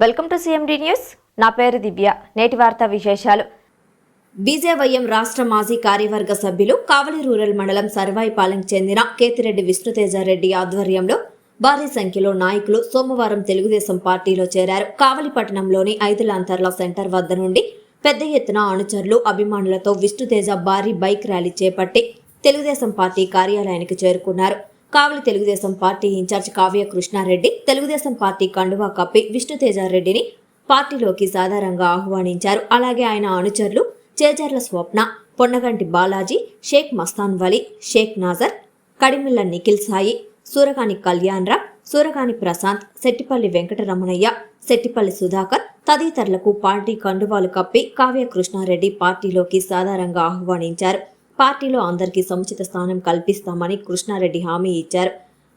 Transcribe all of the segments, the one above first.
Welcome to CMD news. నా పేరు దివ్య. నేటి వార్తా విశేషాలు. బీజేవైఎం రాష్ట్ర మాజీ కార్యవర్గ సభ్యులు కావలి రూరల్ మండలం సర్వాయిపాలెం చెందిన కేతిరెడ్డి విష్ణుతేజారెడ్డి ఆధ్వర్యంలో భారీ సంఖ్యలో నాయకులు సోమవారం తెలుగుదేశం పార్టీలో చేరారు. కావలి పట్టణంలోని ఐదులాంతర్ల సెంటర్ వద్ద నుండి పెద్ద ఎత్తున అనుచరులు అభిమానులతో విష్ణుతేజ భారీ బైక్ ర్యాలీ చేపట్టి తెలుగుదేశం పార్టీ కార్యాలయానికి చేరుకున్నారు. Kavali Telugu Desam party in-charge Kavya Krishna Reddy Telugu Desam party కండువా కప్పి విష్ణుతేజారెడ్డిని పార్టీలోకి సాధారణంగా ఆహ్వానించారు. అలాగే ఆయన అనుచరులు చేజర్ల స్వప్న పొన్నగంటి బాలాజీ షేక్ మస్తాన్ వలి షేక్ నాజర్ కడిమిల్ల నిఖిల్ సాయి సూరగాని కళ్యాణ్రావు సూరగాని ప్రశాంత్ శెట్టిపల్లి వెంకటరమణయ్య శెట్టిపల్లి సుధాకర్ తదితరులకు పార్టీ కండువాలు కప్పి కావ్య కృష్ణారెడ్డి పార్టీలోకి సాధారణంగా ఆహ్వానించారు. పార్టీలో అందరికీ సముచిత స్థానం కల్పిస్తామని కృష్ణారెడ్డి హామీ ఇచ్చారు.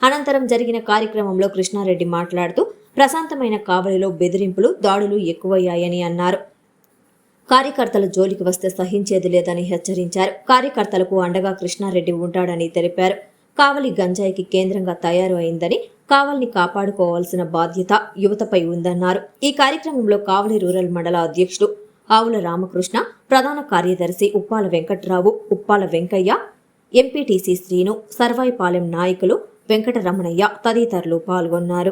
అనంతరం జరిగిన కార్యక్రమంలో కృష్ణారెడ్డి మాట్లాడుతూ ప్రశాంతమైన కావలిలో బెదిరింపులు దాడులు ఎక్కువయ్యాయని అన్నారు. కార్యకర్తల జోలికి వస్తే సహించేది లేదని హెచ్చరించారు. కార్యకర్తలకు అండగా కృష్ణారెడ్డి ఉంటాడని తెలిపారు. కావలి గంజాయికి కేంద్రంగా తయారు అయిందని కావలిని కాపాడుకోవాల్సిన బాధ్యత యువతపై ఉందన్నారు. ఈ కార్యక్రమంలో కావలి రూరల్ మండల అధ్యక్షుడు ఆవుల రామకృష్ణ ప్రధాన కార్యదర్శి ఉప్పాల వెంకట్రావు ఉప్పాల వెంకయ్య ఎంపీటీసీ శ్రీను సర్వాయిపాలెం నాయకులు వెంకటరమణయ్య తదితరులు పాల్గొన్నారు.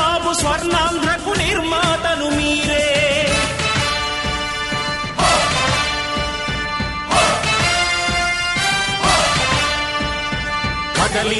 కదలి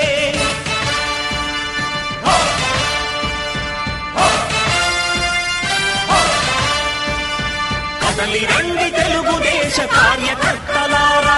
తల్లి రండి తెలుగుదేశ కార్యకర్తలారా.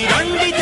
ರಂಡಿತ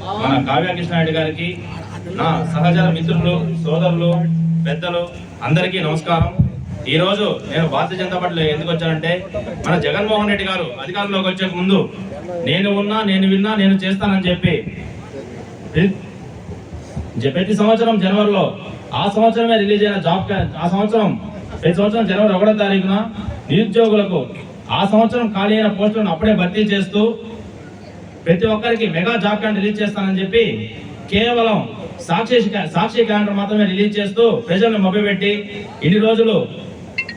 మన కావ్య గారికి నా సహజ మిత్రులు సోదరులు పెద్దలు అందరికీ నమస్కారం. ఈరోజు నేను భారతీయ జనతా పార్టీలో ఎందుకు వచ్చానంటే మన జగన్మోహన్ రెడ్డి గారు అధికారంలోకి వచ్చే ముందు నేను ఉన్నా నేను విన్నా నేను చేస్తానని చెప్పి ప్రతి సంవత్సరం జనవరిలో ఆ సంవత్సరమే రిలీజ్ అయిన జాబ్ ఆ సంవత్సరం ప్రతి సంవత్సరం జనవరి ఒకటో తారీఖున నిరుద్యోగులకు ఆ సంవత్సరం ఖాళీ అయిన పోస్టులను అప్పుడే భర్తీ చేస్తూ ప్రతి ఒక్కరికి మెగా జాబ్ క్యాలెండర్ రిలీజ్ చేస్తానని చెప్పి కేవలం సాక్షి సాక్షి క్యాలెండర్ మాత్రమే రిలీజ్ చేస్తూ ప్రజలను మభ్యపెట్టి ఇన్ని రోజులు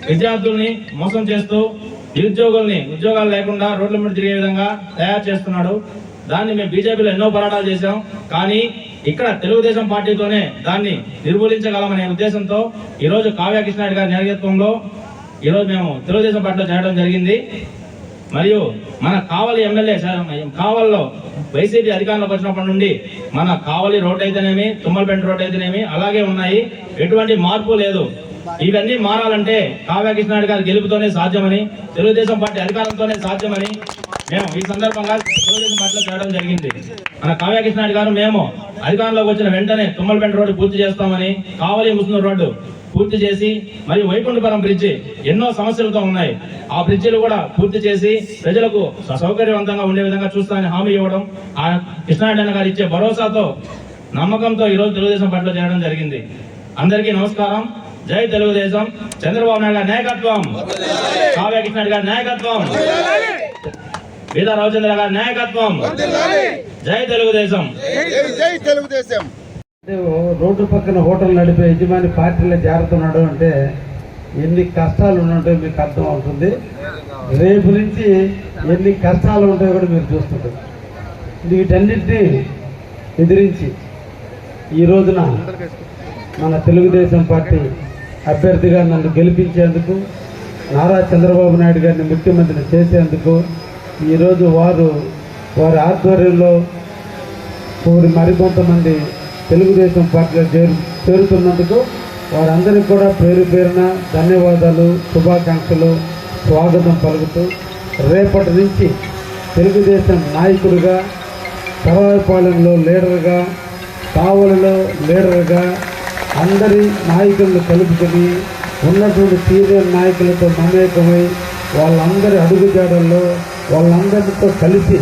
విద్యార్థుల్ని మోసం చేస్తూ నిరుద్యోగుల్ని ఉద్యోగాలు లేకుండా రోడ్ల మీద తిరిగే విధంగా తయారు చేస్తున్నాడు. దాన్ని మేము బీజేపీలో ఎన్నో పోరాటాలు చేశాం. కానీ ఇక్కడ తెలుగుదేశం పార్టీతోనే దాన్ని నిర్మూలించగలమనే ఉద్దేశంతో ఈరోజు కావ్య కృష్ణారెడ్డి గారి నాయకత్వంలో ఈరోజు మేము తెలుగుదేశం పార్టీలో చేరడం జరిగింది. మరియు మన కావలి ఎమ్మెల్యే కావల్లో వైసీపీ అధికారంలోకి వచ్చినప్పటి నుండి మన కావలి రోడ్ అయితేనేమి తుమ్మలపేట రోడ్ అయితేనేమి అలాగే ఉన్నాయి. ఎటువంటి మార్పు లేదు. ఇవన్నీ మారాలంటే కావ్యకృష్ణాడు గారి గెలుపుతోనే సాధ్యమని తెలుగుదేశం పార్టీ అధికారంతోనే సాధ్యమని మేము ఈ సందర్భంగా తెలుగుదేశం పార్టీలో చేరడం జరిగింది. మన కావ్యకృష్ణాడు గారు మేము అధికారంలోకి వచ్చిన వెంటనే తుమ్మలపేట రోడ్డు పూర్తి చేస్తామని కావలి ముస్లిం రోడ్డు పూర్తి చేసి మరియు వైకుంఠపురం బ్రిడ్జి ఎన్నో సమస్యలతో ఉన్నాయి. ఆ బ్రిడ్జిలు కూడా పూర్తి చేసి ప్రజలకు సౌకర్యవంతంగా ఉండే విధంగా చూస్తామని హామీ ఇవ్వడం ఆ కృష్ణారెడ్డి గారు ఇచ్చే భరోసాతో నమ్మకంతో ఈ రోజు తెలుగుదేశం పార్టీలో చేరడం జరిగింది. అందరికీ నమస్కారం. జై తెలుగుదేశం. చంద్రబాబు నాయుడు గారి నాయకత్వం. కావ్య కృష్ణారెడ్డి గారి నాయకత్వం. వీదా రవిచంద్ర గారి నాయకత్వం. జై తెలుగుదేశం. జై తెలుగుదేశం. రోడ్డు పక్కన హోటల్ నడిపే యజమాని పార్టీలో చేరుతున్నాడు అంటే ఎన్ని కష్టాలు ఉన్నాయో మీకు అర్థం అవుతుంది. రేపు నుంచి ఎన్ని కష్టాలు ఉంటాయో కూడా మీరు చూస్తుంటారు. వీటన్నిటినీ ఎదిరించి ఈ రోజున మన తెలుగుదేశం పార్టీ అభ్యర్థిగా నన్ను గెలిపించేందుకు నారా చంద్రబాబు నాయుడు గారిని ముఖ్యమంత్రిని చేసేందుకు ఈరోజు వారు వారి ఆధ్వర్యంలో కోరి మరికొంతమంది తెలుగుదేశం పార్టీలో చేరు చేరుతున్నందుకు వారందరికీ కూడా పేరు పేరున ధన్యవాదాలు శుభాకాంక్షలు స్వాగతం పలుకుతూ రేపటి నుంచి తెలుగుదేశం నాయకుడిగా సరాయపాలెంలో లీడర్గా కావలిలో లీడర్గా అందరి నాయకులను కలుపుకొని ఉన్నటువంటి సీనియర్ నాయకులతో మమేకమై వాళ్ళందరి అడుగుజాడల్లో వాళ్ళందరితో కలిసి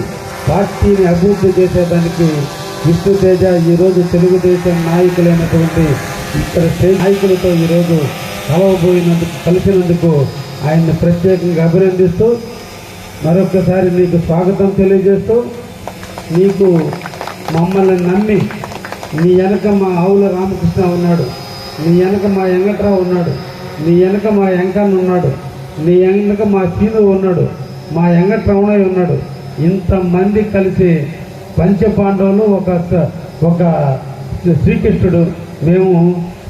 పార్టీని అభివృద్ధి చేసేదానికి విష్ణు తేజ ఈరోజు తెలుగుదేశం నాయకులైనటువంటి ఇక్కడ నాయకులతో ఈరోజు కలవబోయినందుకు కలిసినందుకు ఆయన్ని ప్రత్యేకంగా అభినందిస్తూ మరొకసారి మీకు స్వాగతం తెలియజేస్తూ నీకు మమ్మల్ని నమ్మి నీ వెనక మా ఆవుల రామకృష్ణ ఉన్నాడు నీ వెనక మా వెంకట్రావు ఉన్నాడు నీ వెనక మా వెంకన్న ఉన్నాడు నీ వెనక మా సీను ఉన్నాడు మా వెంకట్రమణయ్య ఉన్నాడు. ఇంతమంది కలిసి పంచపాండవులు ఒక ఒక శ్రీకృష్ణుడు. మేము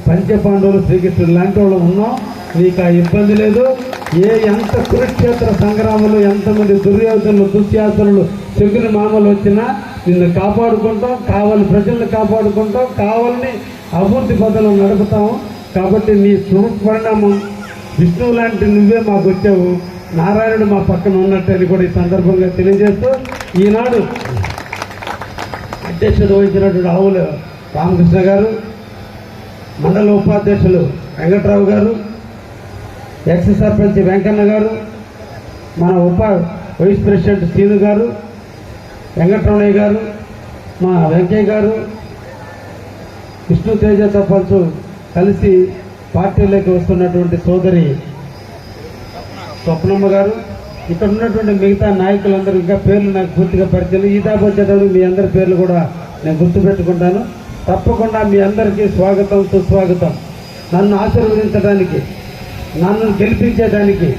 పంచపాండవులు శ్రీకృష్ణుడు లాంటి వాళ్ళు ఉన్నాం. నీకు ఆ ఇబ్బంది లేదు. ఏ ఎంత కురుక్షేత్ర సంగ్రామంలో ఎంతమంది దుర్యోధనులు దుశ్యాసనులు చెగుని మామలు వచ్చినా నిన్ను కాపాడుకుంటాం. కావాలి ప్రజలను కాపాడుకుంటాం. కావాలని అభివృద్ధి పథంలో నడుపుతాము కాబట్టి నీ శుభ పరిణామం విష్ణువు లాంటి నువ్వే మాకు వచ్చావు. నారాయణుడు మా పక్కన ఉన్నట్టు అని కూడా ఈ సందర్భంగా తెలియజేస్తూ ఈనాడు అధ్యక్షత వహించినటువంటి ఆవుల రామకృష్ణ గారు మండల ఉపాధ్యక్షులు వెంకట్రావు గారు ఎక్స్ సర్పంచ్ వెంకన్న గారు మన ఉప వైస్ ప్రెసిడెంట్ శ్రీను గారు వెంకటరమణయ్య గారు మా వెంకయ్య గారు విష్ణు తేజ తప్పల్సు కలిసి పార్టీలోకి వస్తున్నటువంటి సోదరి స్వప్నమ్మ గారు ఇక్కడ ఉన్నటువంటి మిగతా నాయకులందరూ ఇంకా పేర్లు నాకు పూర్తిగా పరిచయం ఈ వచ్చేటప్పుడు మీ అందరి పేర్లు కూడా నేను గుర్తుపెట్టుకుంటాను. తప్పకుండా మీ అందరికీ స్వాగతం సుస్వాగతం. నన్ను ఆశీర్వదించడానికి నన్ను గెలిపించేదానికి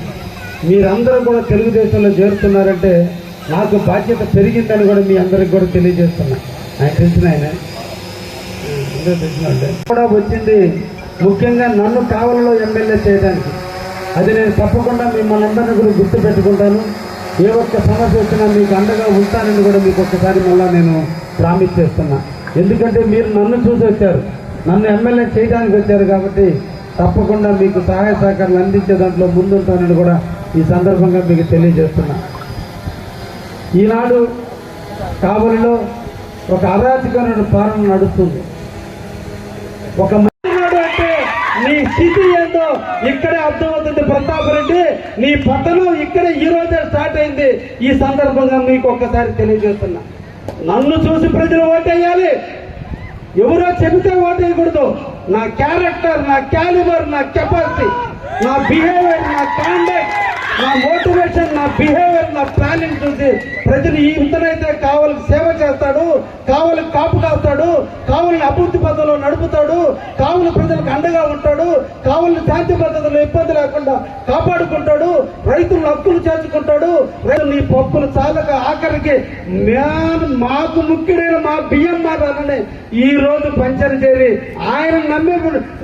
మీరందరూ కూడా తెలుగుదేశంలో చేరుతున్నారంటే నాకు బాధ్యత పెరిగిందని కూడా మీ అందరికి కూడా తెలియజేస్తున్నా. ఆయన తెలిసిన ఆయన. తెలిసిన కూడా వచ్చింది ముఖ్యంగా నన్ను కావలలో ఎమ్మెల్యే చేయడానికి. అది నేను తప్పకుండా మిమ్మల్ని అందరినీ కూడా గుర్తు పెట్టుకుంటాను. ఏ ఒక్క సమస్య వచ్చినా మీకు అండగా ఉంటానని కూడా మీకు ఒక్కసారి మళ్ళీ నేను ప్రామిస్ చేస్తున్నా. ఎందుకంటే మీరు నన్ను చూసి వచ్చారు. నన్ను ఎమ్మెల్యే చేయడానికి వచ్చారు కాబట్టి తప్పకుండా మీకు సహాయ సహకారాలు అందించే దాంట్లో ముందుంటానని కూడా ఈ సందర్భంగా మీకు తెలియజేస్తున్నా. ఈనాడు కావలిలో ఒక అరాచకమైన పాలన నడుస్తుంది. ఒక నీ స్థితి ఏందో ఇక్కడే అర్థమవుతుంది. ప్రతాప్ రెడ్డి నీ పతనం ఇక్కడే ఈ రోజే స్టార్ట్ అయింది. ఈ సందర్భంగా మీకు ఒక్కసారి తెలియజేస్తున్నా. నన్ను చూసి ప్రజలు ఓటేయాలి. ఎవరో చెబితే ఓటేయకూడదు. నా క్యారెక్టర్ నా క్యాలిబర్ నా కెపాసిటీ నా బిహేవియర్ నా కాండక్ట్ నా మోటివేషన్ నా బిహేవియర్ నా ప్లానింగ్ చూసి ప్రజలు ఈ ఇంతనైతే కావాలి సేవ చేస్తాడు కావలికి కాపు కాస్తాడు కావాలని అభివృద్ధి పథంలో నడుపుతాడు కావలి ప్రజలకు అండగా ఉంటాడు కావలిని శాంతి భద్రతలు ఇబ్బంది లేకుండా కాపాడుకుంటాడు రైతులను హక్కులు చేర్చుకుంటాడు రైతులు ఈ పప్పులు చాలక ఆఖరికి మేము మాకు ముఖ్యుడైన మా బియ్యం మారాలని ఈ రోజు పంచర్ చేరి ఆయన నమ్మి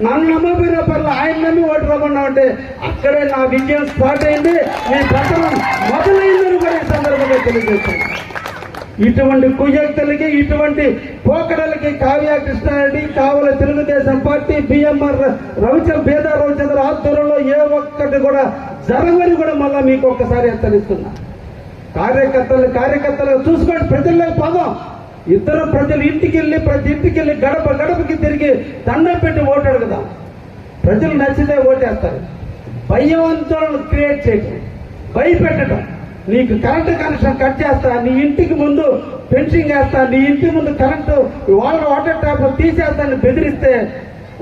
నన్ను నమ్మబోయిన పర్లేదు ఆయన నమ్మి ఓటు రమ్మన్నామంటే అక్కడే నా విజయం స్టార్ట్ అయింది. ఈ పట్టణం మొదలైందని కూడా ఈ సందర్భంగా తెలియజేస్తాను ఇటువంటి కుయ్యక్తులకి ఇటువంటి పోకడలకి కావ్య కృష్ణారెడ్డి కావల తెలుగుదేశం పార్టీ బిఎంఆర్ రవిచంద్ర బేద రవిచంద్ర ఆధ్వర్యంలో ఏ ఒక్కటి కూడా జరగని కూడా మళ్ళా మీకు ఒక్కసారి హెచ్చరిస్తున్నా. కార్యకర్తలు కార్యకర్తలు చూసుకోండి ప్రజల్లో పదం ఇద్దరు ప్రజలు ఇంటికి వెళ్ళి ప్రతి ఇంటికి వెళ్ళి గడప గడపకి తిరిగి దండం పెట్టి ఓటు అడుగుదాం ప్రజలు నచ్చితే ఓటేస్తారు. భయవంతులను క్రియేట్ చేయటం భయపెట్టడం నీకు కరెంటు కనెక్షన్ కట్ చేస్తా నీ ఇంటికి ముందు ఫెన్సింగ్ వేస్తా నీ ఇంటి ముందు కరెంటు వాళ్ళ వాటర్ ట్యాప్ తీసేస్తాను బెదిరిస్తే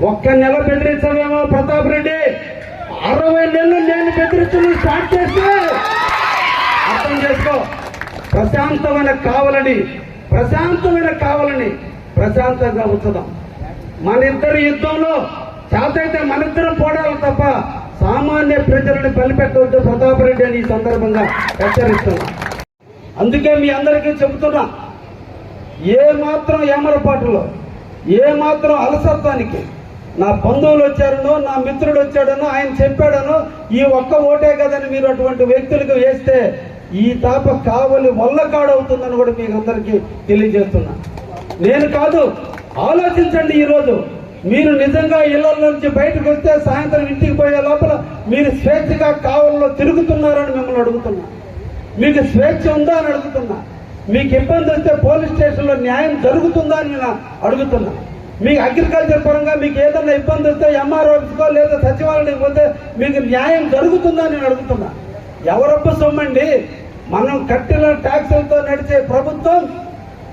ఒక్క నెల బెదిరించమేమో ప్రతాప్ రెడ్డి. అరవై నెలలు నేను బెదిరించడం స్టార్ట్ చేస్తే అర్థం చేసుకో. ప్రశాంతమైన కావాలని ప్రశాంతమైన కావాలని ప్రశాంతంగా ఉంచుదాం. మన ఇద్దరు యుద్ధంలో చేతైతే మన ఇద్దరం తప్ప సామాన్య ప్రజలను బలిపెట్టవద్దు ప్రతాప్ రెడ్డి అని ఈ సందర్భంగా హెచ్చరిస్తున్నా. అందుకే మీ అందరికీ చెబుతున్నా ఏ మాత్రం ఏమరపాటులో ఏ మాత్రం అలసత్వానికి నా బంధువులు వచ్చారనో నా మిత్రుడు వచ్చాడనో ఆయన చెప్పాడనో ఈ ఒక్క ఓటే కదని మీరు అటువంటి వ్యక్తులకు వేస్తే ఈ తాప కావలి వల్ల కాడవుతుందని కూడా మీకు అందరికీ తెలియజేస్తున్నా. నేను కాదు ఆలోచించండి ఈరోజు. మీరు నిజంగా ఇళ్ళ నుంచి బయటకు వస్తే సాయంత్రం ఇంటికి పోయే లోపల మీరు స్వేచ్ఛగా కావల్లో తిరుగుతున్నారని మిమ్మల్ని అడుగుతున్నా. మీకు స్వేచ్ఛ ఉందా అని అడుగుతున్నా. మీకు ఇబ్బంది వస్తే పోలీస్ స్టేషన్లో న్యాయం జరుగుతుందా అని నేను అడుగుతున్నా. మీకు అగ్రికల్చర్ పరంగా మీకు ఏదైనా ఇబ్బంది వస్తే ఎంఆర్ ఆఫీస్కో లేదా సచివాలయానికి పోతే మీకు న్యాయం జరుగుతుందా నేను అడుగుతున్నా. ఎవరొప్ప సొమ్మండి? మనం కట్టిన ట్యాక్సులతో నడిచే ప్రభుత్వం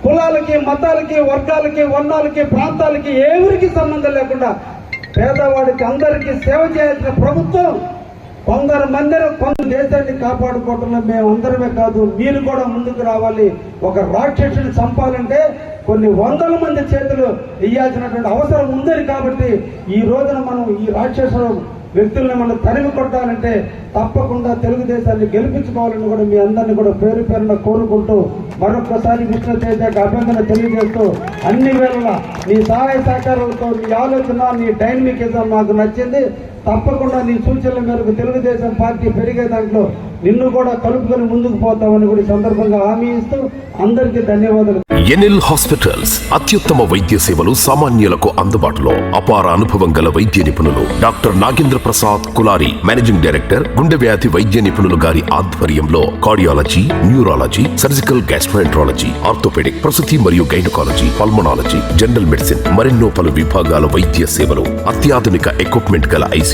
కులాలకి మతాలకి వర్గాలకి వర్ణాలకి ప్రాంతాలకి ఎవరికి సంబంధం లేకుండా పేదవాడికి అందరికీ సేవ చేయాల్సిన ప్రభుత్వం కొందరు మందిరం కొంత దేశాన్ని కాపాడుకోవటంలో మేము అందరమే కాదు మీరు కూడా ముందుకు రావాలి. ఒక రాక్షసుని చంపాలంటే కొన్ని వందల మంది చేతులు ఇయ్యాల్సినటువంటి అవసరం ఉందని కాబట్టి ఈ రోజున మనం ఈ రాక్షసులు వ్యక్తుల్ని మనం తరిమి కొట్టాలంటే తప్పకుండా తెలుగుదేశాన్ని గెలిపించుకోవాలని కూడా మీ అందరిని కూడా పేరు పేరున కోరుకుంటూ మరొక్కసారి విష్ణు తేజకు అభ్యర్థన తెలియజేస్తూ అన్ని వేళలా మీ సహాయ సహకారాలతో మీ ఆలోచన నీ డైనమికిజం నాకు నచ్చింది. తప్పకుండా నీ సూచనల మేరకు తెలుగుదేశం పార్టీ పెరిగే దాంట్లో నిన్ను కూడా కలుపుకొని ముందుకు పోతామని కూడా సందర్భంగా హామీ ఇస్తూ అందరికీ ధన్యవాదాలు. ఎన్ఎల్ హాస్పిటల్స్ అత్యుత్తమ వైద్య సేవలు సామాన్యులకు అందుబాటులో అపార అనుభవం గల వైద్య నిపుణులు doctor Nagendra Prasad Kulari managing director గుండె వ్యాధి వైద్య నిపుణులు గారి ఆధ్వర్యంలో cardiology neurology surgical gastroenterology orthopaedic ప్రసూతి మరియు గైనకాలజీ పల్మనాలజీ జనరల్ మెడిసిన్ మరెన్నో పలు విభాగాల వైద్య సేవలు అత్యాధునిక ఎక్విప్మెంట్ గల IC